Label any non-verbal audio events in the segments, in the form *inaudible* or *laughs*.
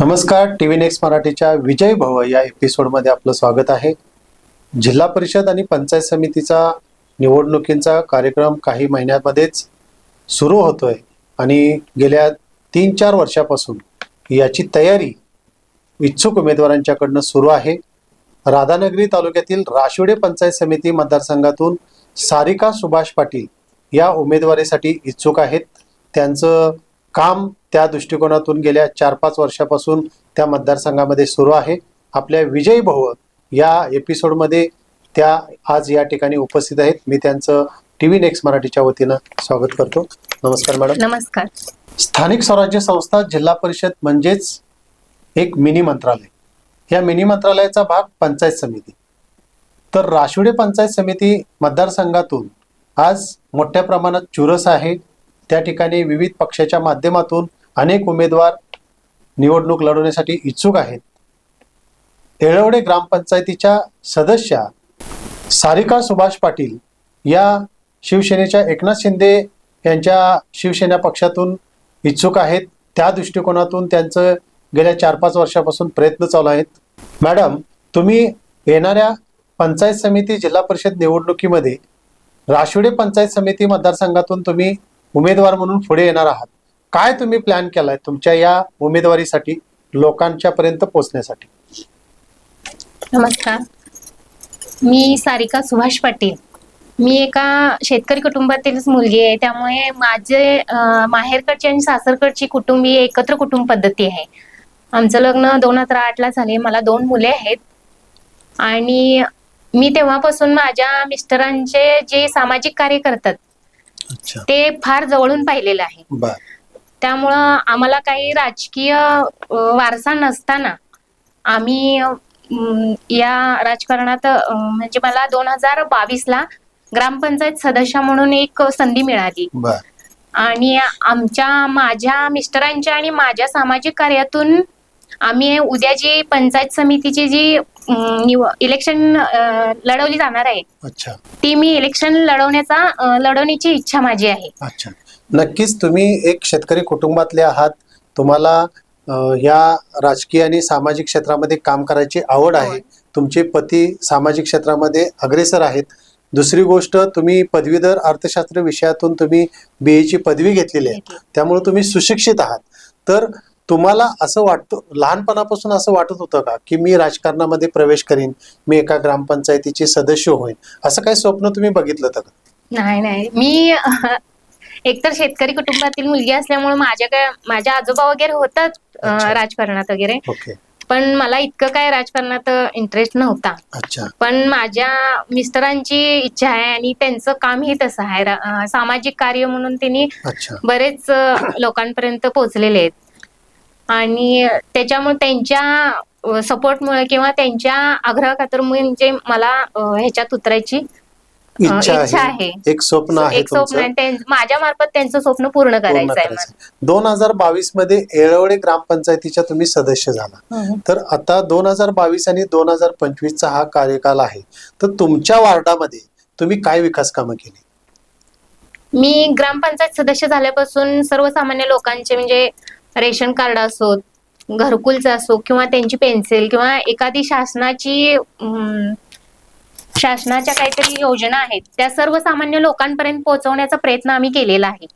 नमस्कार T V next मराठीच्या विजय भव या एपिसोडमध्ये आपलं स्वागत आहे. जिल्हा परिषद आणि पंचायत समितीचा निवडणुकींचा कार्यक्रम काही महिन्यांमध्येच सुरू होतोय आणि गेल्या तीन चार वर्षापासून याची तयारी इच्छुक उमेदवारांच्याकडनं सुरू आहे. राधानगरी तालुक्यातील राशिवडे पंचायत समिती मतदारसंघातून सारिका सुभाष पाटील या उमेदवारीसाठी इच्छुक आहेत. त्यांचं काम त्या दृष्टिकोनातून गेल्या चार पाच वर्षापासून त्या मतदारसंघामध्ये सुरू आहे. आपल्या विजय भव या एपिसोडमध्ये त्या आज या ठिकाणी उपस्थित आहेत. मी त्यांचं टी व्ही नेक्स्ट मराठीच्या वतीनं स्वागत करतो. नमस्कार मॅडम. नमस्कार. स्थानिक स्वराज्य संस्था जिल्हा परिषद म्हणजेच एक मिनी मंत्रालय. या मिनी मंत्रालयाचा भाग पंचायत समिती. तर राशिवडे पंचायत समिती मतदारसंघातून आज मोठ्या प्रमाणात चुरस आहे. त्या ठिकाणी विविध पक्षाच्या माध्यमातून अनेक उमेदवार निवडणूक लढवण्यासाठी इच्छुक आहेत. येळवडे ग्रामपंचायतीच्या सदस्या सारिका सुभाष पाटील या शिवसेनेच्या एकनाथ शिंदे यांच्या शिवसेना पक्षातून इच्छुक आहेत. त्या दृष्टिकोनातून त्यांचं गेल्या चार पाच वर्षापासून प्रयत्न चालू आहेत. मॅडम तुम्ही येणाऱ्या पंचायत समिती जिल्हा परिषद निवडणुकीमध्ये राशिवडे पंचायत समिती मतदारसंघातून तुम्ही उमेदवार म्हणून पुढे येणार आहात. काय तुम्ही प्लॅन केलाय तुमच्या या उमेदवारीसाठी लोकांच्या पर्यंत पोहोचण्यासाठी? नमस्कार. मी सारिका सुभाष पाटील. मी एका शेतकरी कुटुंबातीलच मुलगी आहे. त्यामुळे माझे माहेरकडची आणि सासरकडची कुटुंबीय एकत्र कुटुंब पद्धती आहे. आमचं लग्न दोन हजार आठला झाले. मला दोन मुले आहेत. आणि मी तेव्हापासून माझ्या मिस्टरांचे जे सामाजिक कार्य करतात ते फार जवळून पाहिलेलं आहे. त्यामुळं आम्हाला काही राजकीय वारसा नसताना आम्ही या राजकारणात म्हणजे मला दोन हजार बावीस ला ग्रामपंचायत सदस्य म्हणून एक संधी मिळाली. आणि आमच्या माझ्या मिस्टरांच्या आणि माझ्या सामाजिक कार्यातून आम्ही उद्या जी पंचायत समितीची जी निव- इलेक्शन अ, लढवली जाणार आहे अच्छा. ती मी इलेक्शन लढवण्याचा अ, लढवण्याची इच्छा माझी आहे. अच्छा. नक्कीच तुम्ही एक शेतकरी कुटुंबातले आहात. तुम्हाला अं, या राजकीय आणि सामाजिक क्षेत्रामध्ये काम करायची आवड आहे. होय. तुमचे पती सामाजिक क्षेत्रामध्ये अग्रेसर आहेत. दुसरी गोष्ट तुम्ही पदवीधर अर्थशास्त्र विषयातून तुम्ही बी ची पदवी घेतलेली आहे. त्यामुळे तुम्ही सुशिक्षित आहात. तर तुम्हाला असं वाटतं लहानपणापासून असं वाटत होतं का की मी राजकारणामध्ये प्रवेश करीन मी एका ग्रामपंचायतीचे सदस्य होईन असं काही स्वप्न तुम्ही बघितलं का? नाही नाही. मी *laughs* एकतर शेतकरी कुटुंबातील मुलगी असल्यामुळे माझ्या काय माझ्या आजोबा वगैरे होतात अच्छा. राजकारणात वगैरे. ओके. पण मला इतकं काय राजकारणात इंटरेस्ट नव्हता. अच्छा. पण माझ्या मिस्टरांची इच्छा आहे आणि त्यांचं कामही तसं आहे. रा- अ, सामाजिक कार्य म्हणून त्यांनी अच्छा. बरेच अ, लोकांपर्यंत पोहोचलेले आहेत. आणि त्याच्यामुळे त्यांच्या सपोर्टमुळे किंवा त्यांच्या आग्रह खातर म्हणजे मला ह्याच्यात उतरायची इच्छा आहे. एक स्वप्न आहे एक स्वप्न माझ्या मार्फत त्यांचं स्वप्न पूर्ण करायचं आहे दोन हजार बावीसमध्ये येळवडे ग्रामपंचायतीच्या तुम्ही सदस्य झाला. मला. तर आता दोन हजार बावीस आणि दोन हजार पंचवीसचा हा कार्यकाल आहे. तर तुमच्या वार्डामध्ये तुम्ही काय विकास कामं केली? मी ग्रामपंचायत सदस्य झाल्यापासून सर्वसामान्य लोकांचे म्हणजे रेशन कार्ड असोत घरकुलचं असो किंवा त्यांची पेन्सिल किंवा एखादी शासनाची शासनाच्या काहीतरी योजना आहेत त्या सर्वसामान्य लोकांपर्यंत पोहोचवण्याचा प्रयत्न आम्ही केलेला आहे.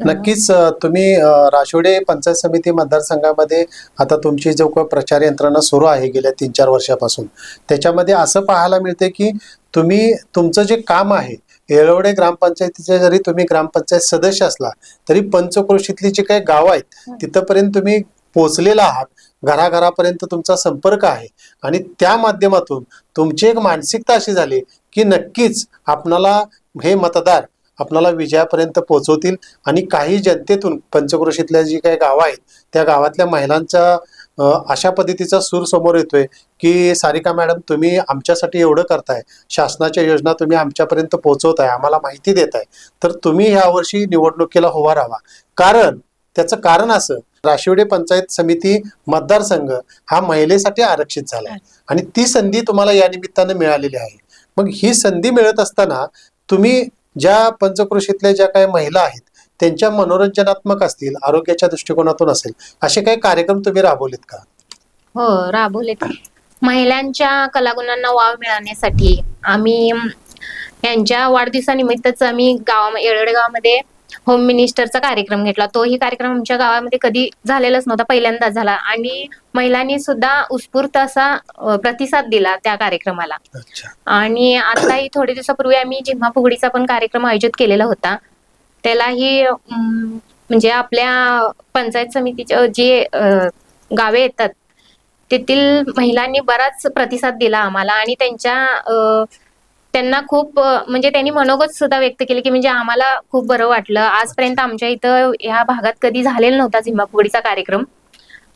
नक्कीच तुम्ही राशोडे पंचायत समिती मतदारसंघामध्ये आता तुमची जो काही प्रचार यंत्रणा सुरू आहे गेल्या तीन चार वर्षापासून त्याच्यामध्ये असं पाहायला मिळते की तुम्ही तुमचं जे काम आहे येळवडे ग्रामपंचायतीचे जरी तुम्ही ग्रामपंचायत सदस्य असला तरी पंचक्रोशीतली जी काही गावं आहेत तिथपर्यंत तुम्ही पोहोचलेला आहात. घराघरापर्यंत तुमचा संपर्क आहे. आणि त्या माध्यमातून तुमची एक मानसिकता अशी झाली की नक्कीच आपणाला हे मतदार आपणाला विजयापर्यंत पोहोचवतील. आणि काही जनतेतून पंचक्रोशीतल्या जी काही गावं आहेत त्या गावातल्या महिलांचा अ, अशा पद्धतीचा सूर समोर येतोय की सारिका मॅडम तुम्ही आमच्यासाठी एवढं करताय. शासनाच्या योजना तुम्ही आमच्यापर्यंत पोहोचवताय आम्हाला माहिती देताय. तर तुम्ही यावर्षी निवडणुकीला उभा राहा. कारण त्याचं कारण असं राशिवडे पंचायत समिती मतदारसंघ हा महिलेसाठी आरक्षित झाला आहे आणि ती संधी तुम्हाला या निमित्तानं मिळालेली आहे. मग ही संधी मिळत असताना तुम्ही ज्या पंचकृषीतल्या ज्या काही महिला आहेत त्यांच्या मनोरंजनात्मक असतील आरोग्याच्या दृष्टिकोनातून असेल असे काही कार्यक्रम तुम्ही राबवलेत का? हो राबवले ते. महिलांच्या कलागुणांना वाव मिळवण्यासाठी आम्ही यांच्या वाढदिवसानिमित्तच आम्ही गावा येळवडे गावामध्ये होम मिनिस्टरचा कार्यक्रम घेतला. तोही कार्यक्रम आमच्या गावामध्ये कधी झालेलाच नव्हता पहिल्यांदाच झाला. आणि महिलांनी सुद्धा उत्स्फूर्त असा प्रतिसाद दिला त्या कार्यक्रमाला. आणि आताही थोडे दिवसापूर्वी आम्ही जिम्हा फुगडीचा पण कार्यक्रम आयोजित केलेला होता. त्यालाही म्हणजे आपल्या पंचायत समितीच्या जे गावे येतात तेथील महिलांनी बराच प्रतिसाद दिला आम्हाला आणि त्यांच्या त्यांना खूप म्हणजे त्यांनी मनोगत सुद्धा व्यक्त केले की म्हणजे आम्हाला खूप बरं वाटलं आजपर्यंत आमच्या इथं ह्या भागात कधी झालेला नव्हता झिम्मा फुगडीचा कार्यक्रम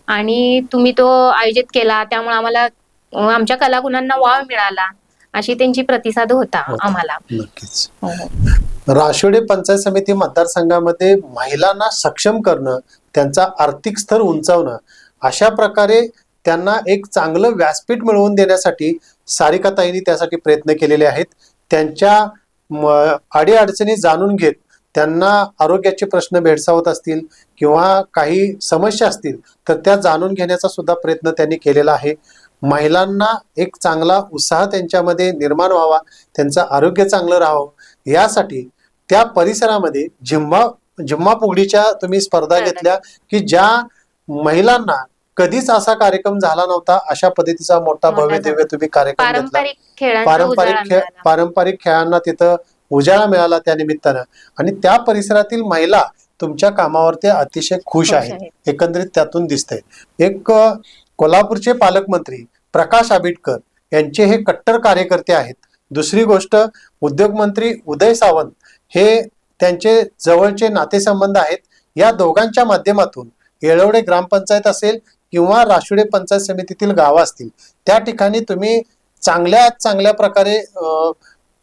आणि तुम्ही तो आयोजित केला त्यामुळे आम्हाला आमच्या कलागुणांना वाव मिळाला अशी त्यांची प्रतिसाद होता. आम्हाला. राशिवडे पंचायत समिती मतदारसंघामध्ये महिलांना सक्षम करणं त्यांचा आर्थिक स्तर उंचावणं अशा प्रकारे त्यांना एक चांगलं व्यासपीठ मिळवून देण्यासाठी सारिकाताईंनी त्यासाठी प्रयत्न केलेले आहेत. त्यांच्या म- अडीअडचणी जाणून घेत त्यांना आरोग्याचे प्रश्न भेडसावत असतील किंवा काही समस्या असतील तर त्या जाणून घेण्याचा सुद्धा प्रयत्न त्यांनी केलेला आहे. महिलांना एक चांगला उत्साह त्यांच्यामध्ये निर्माण व्हावा त्यांचं आरोग्य चांगलं राहावं यासाठी त्या परिसरामध्ये जिम्मा जिम्मा फुगडीच्या तुम्ही स्पर्धा स्पर्धा घेतल्या की ज्या महिलांना कधीच असा कार्यक्रम झाला नव्हता अशा पद्धतीचा मोठा भव्य दिव्य तुम्ही कार्यक्रम घेतला. पारंपरिक खेळ. पारंपरिक खेळांना तिथं उजाळा मिळाला त्या निमित्तानं. आणि त्या परिसरातील महिला तुमच्या कामावरती अतिशय खुश आहेत. एकंदरीत त्यातून दिसतंय. एक कोल्हापूरचे पालकमंत्री प्रकाश आंबेडकर यांचे हे कट्टर कार्यकर्ते आहेत. दुसरी गोष्ट उद्योगमंत्री उदय सावंत हे त्यांचे जवळचे नातेसंबंध आहेत. या दोघांच्या माध्यमातून येळवडे ग्रामपंचायत असेल किंवा राशुडे पंचायत समितीतील गावं असतील त्या ठिकाणी तुम्ही चांगल्या चांगल्या प्रकारे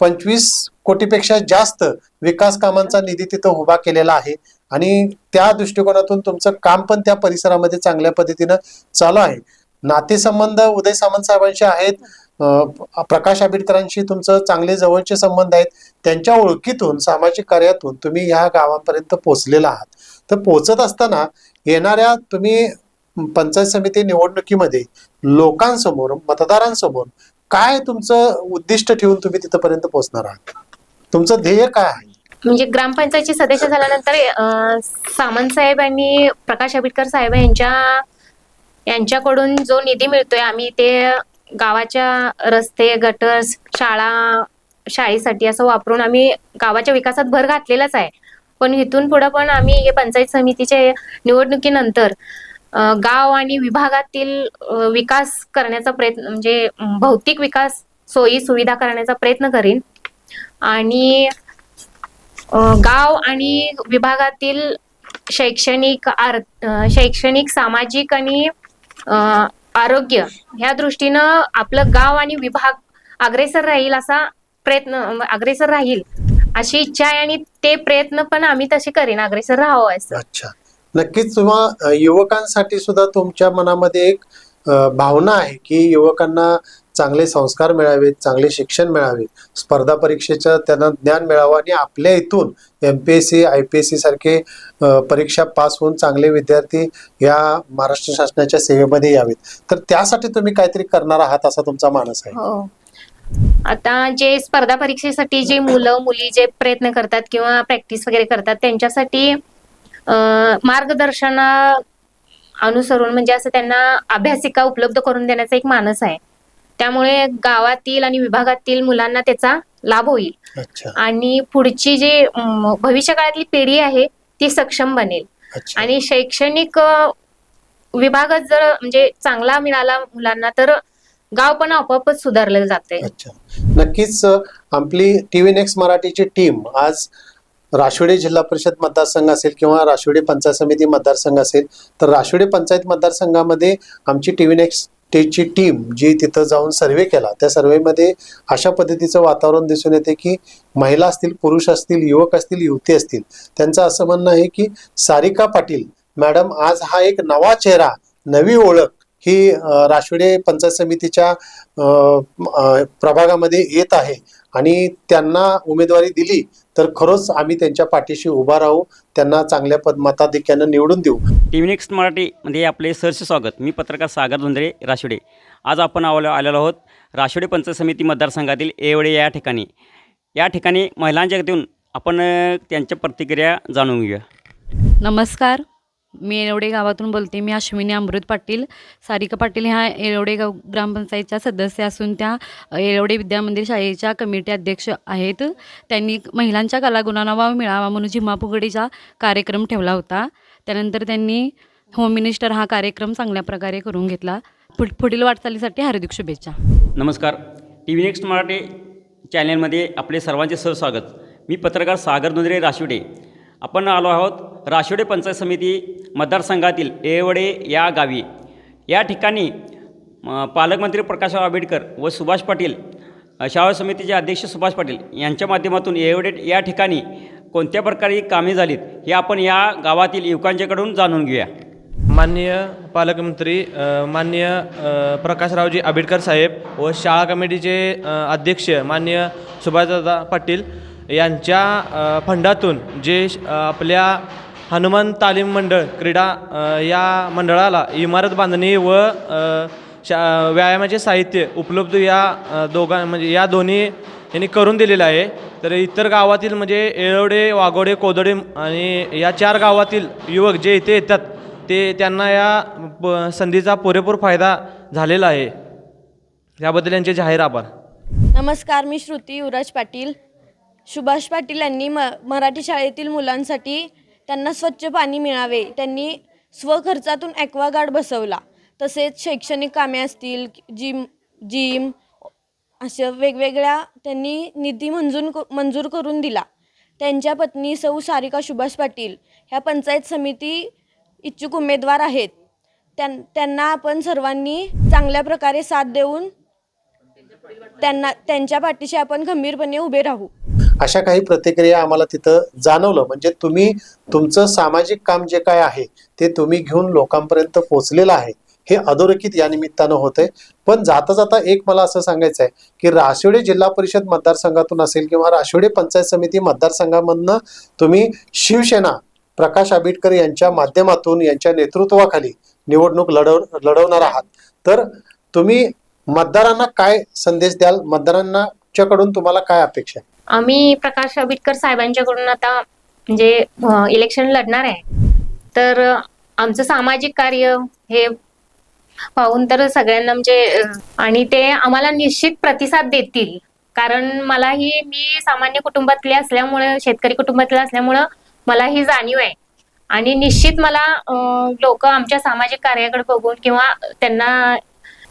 पंचवीस कोटीपेक्षा जास्त विकास कामांचा निधी तिथं उभा केलेला आहे आणि त्या दृष्टिकोनातून तुमचं काम पण त्या परिसरामध्ये चांगल्या पद्धतीनं चालू आहे. नातेसंबंध उदय सामंत साहेबांशी आहेत. प्रकाश आंबेडकरांशी तुमचं चांगले जवळचे संबंध आहेत. त्यांच्या ओळखीतून सामाजिक कार्यातून तुम्ही ह्या गावांपर्यंत पोहोचलेला आहात. तर पोहोचत असताना येणाऱ्या तुम्ही पंचायत समिती निवडणुकीमध्ये लोकांसमोर मतदारांसमोर काय तुमचं उद्दिष्ट ठेवून तुम्ही तिथपर्यंत पोहोचणार आहात? तुमचं ध्येय काय आहे? म्हणजे ग्रामपंचायतचे सदस्य झाल्यानंतर सामंत साहेब आणि प्रकाश आंबेडकर साहेब यांच्या यांच्याकडून जो निधी मिळतोय आम्ही ते गावाच्या रस्ते गटर्स शाळा शाळेसाठी असं वापरून आम्ही गावाच्या विकासात भर घातलेलाच आहे. पण इथून पुढे पण आम्ही हे पंचायत समितीच्या निवडणुकीनंतर गाव आणि विभागातील विकास करण्याचा प्रयत्न म्हणजे भौतिक विकास सोयी सुविधा करण्याचा प्रयत्न करीन. आणि गाव आणि विभागातील शैक्षणिक आर शैक्षणिक सामाजिक आणि आरोग्य ह्या दृष्टीनं आपलं गाव आणि विभाग अग्रेसर राहील असा प्रयत्न अग्रेसर राहील अशी इच्छा आहे आणि ते प्रयत्न पण आम्ही तसे करीन अग्रेसर राहावं असं. अच्छा. नक्कीच तुम्हा युवकांसाठी सुद्धा तुमच्या मनामध्ये एक भावना आहे की युवकांना चांगले संस्कार मिळावेत चांगले शिक्षण मिळावे स्पर्धा परीक्षेचं त्यांना ज्ञान मिळावं आणि आपल्या इथून M P S C I P S C सारखे परीक्षा पास होऊन चांगले विद्यार्थी या महाराष्ट्र शासनाच्या सेवेमध्ये यावेत. तर त्यासाठी तुम्ही काहीतरी करणार आहात असा तुमचा मानस आहे. हो. आता जे स्पर्धा परीक्षेसाठी जे मुलं मुली जे प्रयत्न करतात किंवा प्रॅक्टिस वगैरे करतात त्यांच्यासाठी मार्गदर्शन अनुसरून म्हणजे असं त्यांना अभ्यासिका उपलब्ध करून देण्याचा एक मानस आहे. त्यामुळे गावातील आणि विभागातील मुलांना त्याचा लाभ होईल. आणि पुढची जी भविष्य काळातली पिढी आहे ती सक्षम बनेल. आणि शैक्षणिक अ, विभागच जर म्हणजे चांगला मिळाला मुलांना तर गाव पण आपोआपच सुधारलं जाते अच्छा. नक्कीच आपली टी व्ही नेक्स्ट मराठीची टीम आज राशिवडे जिल्हा परिषद मतदारसंघ असेल किंवा राशिवडे पंचायत समिती मतदारसंघ असेल तर राशिवडे पंचायत मतदारसंघामध्ये आमची टी व्ही नेक्स्ट ची टीम जी तिथं जाऊन सर्वे केला त्या सर्वेमध्ये अशा पद्धतीचं वातावरण दिसून येते की महिला असतील पुरुष असतील युवक असतील युवती असतील त्यांचं असं म्हणणं आहे की सारिका पाटील मॅडम आज हा एक नवा चेहरा नवी ओळख ही राष्ट्रीय पंचायत समितीच्या प्रभागामध्ये येत आहे. आणि त्यांना उमेदवारी दिली तर खरंच आम्ही त्यांच्या पाठीशी उभा राहू त्यांना चांगल्या पद मताधिक्यानं निवडून देऊ. टी व्ही नेक्स्ट मराठीमध्ये आपले सहर्ष स्वागत. मी पत्रकार सागर धुंद्रे राशिवडे. आज आपण आलो आलेलो आहोत राशिवडे पंचायत समिती मतदारसंघातील येवडे या ठिकाणी. या ठिकाणी महिलांच्या येऊन आपण त्यांच्या प्रतिक्रिया जाणून घेऊया. नमस्कार. मी येवडे गावातून बोलते मी अश्विनी अमृत पाटील. सारिका पाटील ह्या येवडे गाव ग्रामपंचायतच्या सदस्य असून त्या येवडे विद्यामंदिर शाळेच्या कमिटी अध्यक्ष आहेत. त्यांनी महिलांच्या कलागुणांना वाव मिळावा म्हणून झिम्मा फुगडीचा कार्यक्रम ठेवला होता. त्यानंतर त्यांनी होम मिनिस्टर हा कार्यक्रम चांगल्या प्रकारे करून घेतला. पुढ पुढील वाटचालीसाठी हार्दिक शुभेच्छा. नमस्कार. टी व्ही नेक्स्ट मराठी चॅनलमध्ये आपले सर्वांचे सहस्वागत मी पत्रकार सागर नोंदरे राशिवडे. आपण आलो आहोत राशिवडे पंचायत समिती मतदारसंघातील येवडे या गावी. या ठिकाणी पालकमंत्री प्रकाशराव आंबेडकर व सुभाष पाटील शाळा समितीचे अध्यक्ष सुभाष पाटील यांच्या माध्यमातून येवडे या ठिकाणी कोणत्या प्रकारे कामे झालीत हे आपण या गावातील युवकांच्याकडून जाणून घेऊया. माननीय पालकमंत्री मान्य माननीय प्रकाशरावजी आंबेडकर साहेब व शाळा कमिटीचे अध्यक्ष माननीय सुभाषदादा पाटील यांच्या फंडातून जे श- आपल्या हनुमान तालीम मंडळ क्रीडा या मंडळाला इमारत बांधणी व शा व्यायामाचे साहित्य उपलब्ध या दोघां म्हणजे या दोन्ही यांनी करून दिलेलं आहे. तर इतर गावातील म्हणजे येळवडे वाघोडे कोदडे आणि या चार गावातील युवक जे इथे येतात ते त्यांना या प- संधीचा पुरेपूर फायदा झालेला आहे. याबद्दल यांचे जाहीर आभार. नमस्कार मी श्रुती युवराज पाटील. सुभाष पाटील यांनी म मराठी शाळेतील मुलांसाठी त्यांना स्वच्छ पाणी मिळावे. त्यांनी स्वखर्चातून ॲक्वागार्ड बसवला. तसेच शैक्षणिक कामे असतील जिम जिम अशा वेगवेगळ्या त्यांनी निधी मंजूर मंजूर करून दिला. त्यांच्या पत्नी सौ सारिका सुभाष पाटील ह्या पंचायत समिती इच्छुक उमेदवार आहेत. त्यां त्यांना आपण सर्वांनी चांगल्या प्रकारे साथ देऊन त्यांना त्यांच्या पाठीशी आपण खंबीरपणे उभे राहू. अशा काही प्रतिक्रिया आम्हाला तिथं जाणवलं. म्हणजे तुम्ही तुमचं सामाजिक काम जे काय आहे ते तुम्ही घेऊन लोकांपर्यंत पोहोचलेलं आहे हे अधोरेखित या निमित्तानं होतंय. पण जाता जाता एक मला असं सांगायचं आहे की राशिवडे जिल्हा परिषद मतदारसंघातून असेल किंवा राशिवडे पंचायत समिती मतदारसंघामधनं तुम्ही शिवसेना प्रकाश आंबेडकर यांच्या माध्यमातून यांच्या नेतृत्वाखाली निवडणूक लढव लढवणार आहात. तर तुम्ही मतदारांना काय संदेश द्याल? मतदारांच्याकडून तुम्हाला काय अपेक्षा आहे? आम्ही प्रकाश आंबेडकर साहेबांच्याकडून आता म्हणजे इलेक्शन लढणार आहे. तर आमचं सामाजिक कार्य हे पाहून तर सगळ्यांना म्हणजे आणि ते आम्हाला निश्चित प्रतिसाद देतील. कारण मलाही मी सामान्य कुटुंबातले असल्यामुळे शेतकरी कुटुंबातले असल्यामुळं मला ही जाणीव आहे. आणि निश्चित मला लोक आमच्या सामाजिक कार्याकडे बघून किंवा त्यांना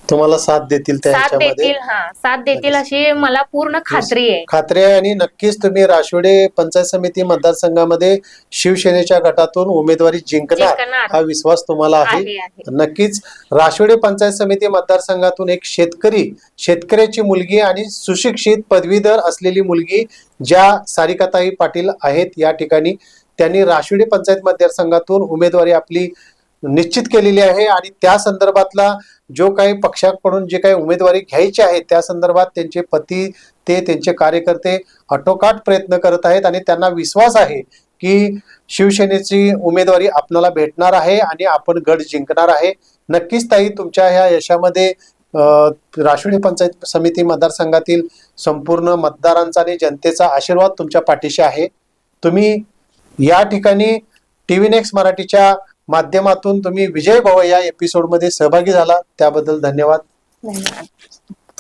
तुम्हाला साथ देतील त्या साथ ह्याच्यामध्ये देतील हा. साथ देतील अशी मला पूर्ण खात्री आहे. खात्री आहे आणि नक्कीच तुम्ही राशिवडे पंचायत समिती मतदारसंघामध्ये शिवसेनेच्या गटातून उमेदवारी जिंकणार जिंकणार. हा विश्वास तुम्हाला आहे. आहे आहे. नक्कीच राशिवडे पंचायत समिती मतदारसंघातून एक शेतकरी शेतकऱ्याची मुलगी आणि सुशिक्षित पदवीधर असलेली मुलगी ज्या सारिकाताई पाटील आहेत या ठिकाणी त्यांनी राशिवडे पंचायत मतदारसंघातून उमेदवारी आपली निश्चित केलेली आहे आणि त्या संदर्भातला जो काही पक्षाकडून जे काही उमेदवारी घ्यायची आहे त्या संदर्भात त्यांचे पती ते त्यांचे कार्यकर्ते आटोकाट प्रयत्न करत आहेत आणि त्यांना विश्वास आहे की शिवसेनेची उमेदवारी आपणाला भेटणार आहे आणि आपण गड जिंकणार आहे. नक्कीच ताई तुमच्या ह्या यशामध्ये राष्ट्रीय पंचायत समिती मतदारसंघातील संपूर्ण मतदारांचा आणि जनतेचा आशीर्वाद तुमच्या पाठीशी आहे. तुम्ही या ठिकाणी टी व्ही नेक्स्ट मराठीच्या माध्यमातून तुम्ही विजय भव या एपिसोडमध्ये सहभागी झाला. त्याबद्दल धन्यवाद. धन्यवाद.